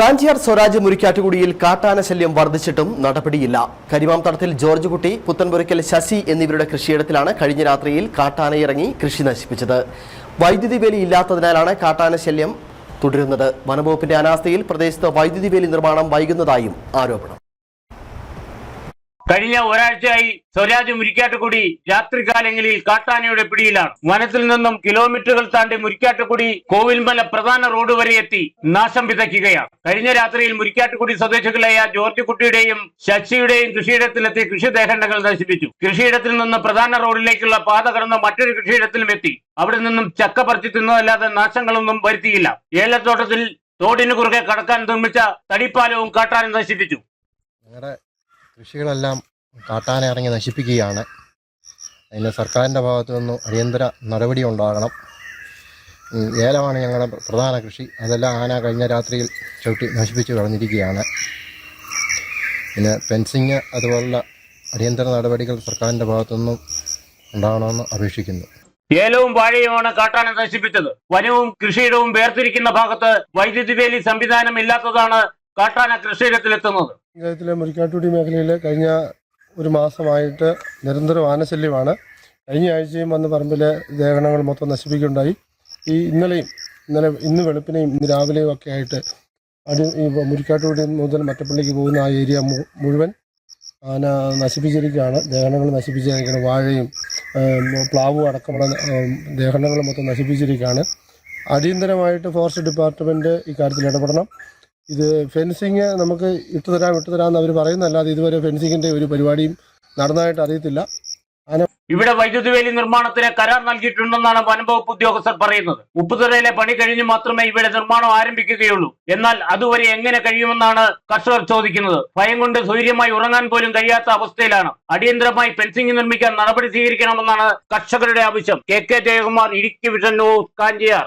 കാഞ്ചിയാർ സ്വരാജ് മുരിക്കാറ്റുകുടിയിൽ കാട്ടാന ശല്യം വർദ്ധിച്ചിട്ടും നടപടിയില്ല. കരിമാം തടത്തിൽ ജോർജ് കുട്ടി പുത്തൻപുരയ്ക്കൽ ശശി എന്നിവരുടെ കൃഷിയിടത്തിലാണ് കഴിഞ്ഞ രാത്രിയിൽ കാട്ടാനയിറങ്ങി കൃഷി നശിപ്പിച്ചത്. വൈദ്യുതി വേലി ഇല്ലാത്തതിനാലാണ് കാട്ടാന ശല്യം തുടരുന്നത്. വനംവകുപ്പിന്റെ അനാസ്ഥയിൽ പ്രദേശത്ത് വൈദ്യുതി വേലി നിർമ്മാണം വൈകുന്നതായും ആരോപണം. കഴിഞ്ഞ ഒരാഴ്ചയായി സ്വരാജ് മുരിക്കാട്ടുകുടി രാത്രികാലങ്ങളിൽ കാട്ടാനയുടെ പിടിയിലാണ്. വനത്തിൽ നിന്നും കിലോമീറ്ററുകൾ താണ്ടി മുരിക്കാട്ടുകുടി കോവിൽമല പ്രധാന റോഡ് വരെ എത്തി നാശം വിതയ്ക്കുകയാണ്. കഴിഞ്ഞ രാത്രിയിൽ മുരിക്കാട്ടുകുടി സ്വദേശികളായ ജോർജ് കുട്ടിയുടെയും ശശിയുടെയും കൃഷിയിടത്തിലെത്തി കൃഷിദേഹണ്ഡങ്ങൾ നശിപ്പിച്ചു. കൃഷിയിടത്തിൽ നിന്ന് പ്രധാന റോഡിലേക്കുള്ള പാത കടന്ന് മറ്റൊരു കൃഷിയിടത്തിലും എത്തി. അവിടെ നിന്നും ചക്ക പറിച്ചു തിന്നതല്ലാതെ നാശങ്ങളൊന്നും വരുത്തിയില്ല. ഏലത്തോട്ടത്തിൽ തോടിനു കുറുകെ കടക്കാൻ നിർമ്മിച്ച തടിപ്പാലവും കാട്ടാനും നശിപ്പിച്ചു. ഞങ്ങളുടെ കൃഷികളെല്ലാം കാട്ടാന ഇറങ്ങി നശിപ്പിക്കുകയാണ്. അതിന് സർക്കാരിന്റെ ഭാഗത്തു നിന്നും അടിയന്തര നടപടി ഉണ്ടാകണം. ഏലമാണ് ഞങ്ങളുടെ പ്രധാന കൃഷി. അതെല്ലാം ആന കഴിഞ്ഞ രാത്രിയിൽ ചവിട്ടി നശിപ്പിച്ച് കളഞ്ഞിരിക്കുകയാണ്. പിന്നെ ഫെൻസിങ് അതുപോലുള്ള അടിയന്തര നടപടികൾ സർക്കാരിന്റെ ഭാഗത്തു നിന്നും ഉണ്ടാകണമെന്ന് അപേക്ഷിക്കുന്നു. ഏലവും വാഴയുമാണ് കാട്ടാന നശിപ്പിച്ചത്. വനവും കൃഷിയിടവും വേർതിരിക്കുന്ന ഭാഗത്ത് വൈദ്യുതി വേലി സംവിധാനം ഇല്ലാത്തതാണ് കാട്ടാന കൃഷിയിടത്തിലെത്തുന്നത്. പഞ്ചായത്തിലെ മുരിക്കാട്ടുടി മേഖലയിൽ കഴിഞ്ഞ ഒരു മാസമായിട്ട് നിരന്തര ആനശല്യമാണ്. കഴിഞ്ഞ ആഴ്ചയും വന്ന് പറമ്പിലെ ദേഹണങ്ങൾ മൊത്തം നശിപ്പിക്കുകയുണ്ടായി. ഈ ഇന്നലെയും ഇന്നലെ ഇന്ന് വെളുപ്പിനെയും ഇന്ന് രാവിലെയും ഒക്കെ ആയിട്ട് അടി ഈ മുരിക്കാട്ടുകൂടി മുതൽ മറ്റപ്പള്ളിക്ക് പോകുന്ന ആ ഏരിയ മുഴുവൻ ആന നശിപ്പിച്ചിരിക്കുകയാണ്. ദേഹണങ്ങൾ നശിപ്പിച്ചിരിക്കുകയാണ്. വാഴയും പ്ലാവും അടക്കമുള്ള ദേഹണങ്ങൾ മൊത്തം നശിപ്പിച്ചിരിക്കുകയാണ്. അടിയന്തരമായിട്ട് ഫോറസ്റ്റ് ഡിപ്പാർട്ട്മെന്റ് ഇക്കാര്യത്തിൽ ഇടപെടണം. ഇത് ഫെൻസിങ് നമുക്ക് ഇട്ടുതരാം ഇട്ടുതരാമെന്ന് അവർ പറയുന്നല്ലാതെ ഇതുവരെ ഫെൻസിങ്ങിന്റെ ഒരു പരിപാടിയും നടന്നതായിട്ട് അറിയത്തില്ല. ഇവിടെ വൈദ്യുതി വേലി നിർമ്മാണത്തിന് കരാർ നൽകിയിട്ടുണ്ടെന്നാണ് വനംവകുപ്പ് ഉദ്യോഗസ്ഥർ പറയുന്നത്. ഉപ്പുതുറയിലെ പണി കഴിഞ്ഞ് മാത്രമേ ഇവിടെ നിർമ്മാണം ആരംഭിക്കുകയുള്ളൂ. എന്നാൽ അതുവരെ എങ്ങനെ കഴിയുമെന്നാണ് കർഷകർ ചോദിക്കുന്നത്. ഭയം കൊണ്ട് സ്വൈര്യമായി ഉറങ്ങാൻ പോലും കഴിയാത്ത അവസ്ഥയിലാണ്. അടിയന്തരമായി ഫെൻസിംഗ് നിർമ്മിക്കാൻ നടപടി സ്വീകരിക്കണമെന്നാണ് കർഷകരുടെ ആവശ്യം. K K Jayakumar Idukki vision Kanchiyar.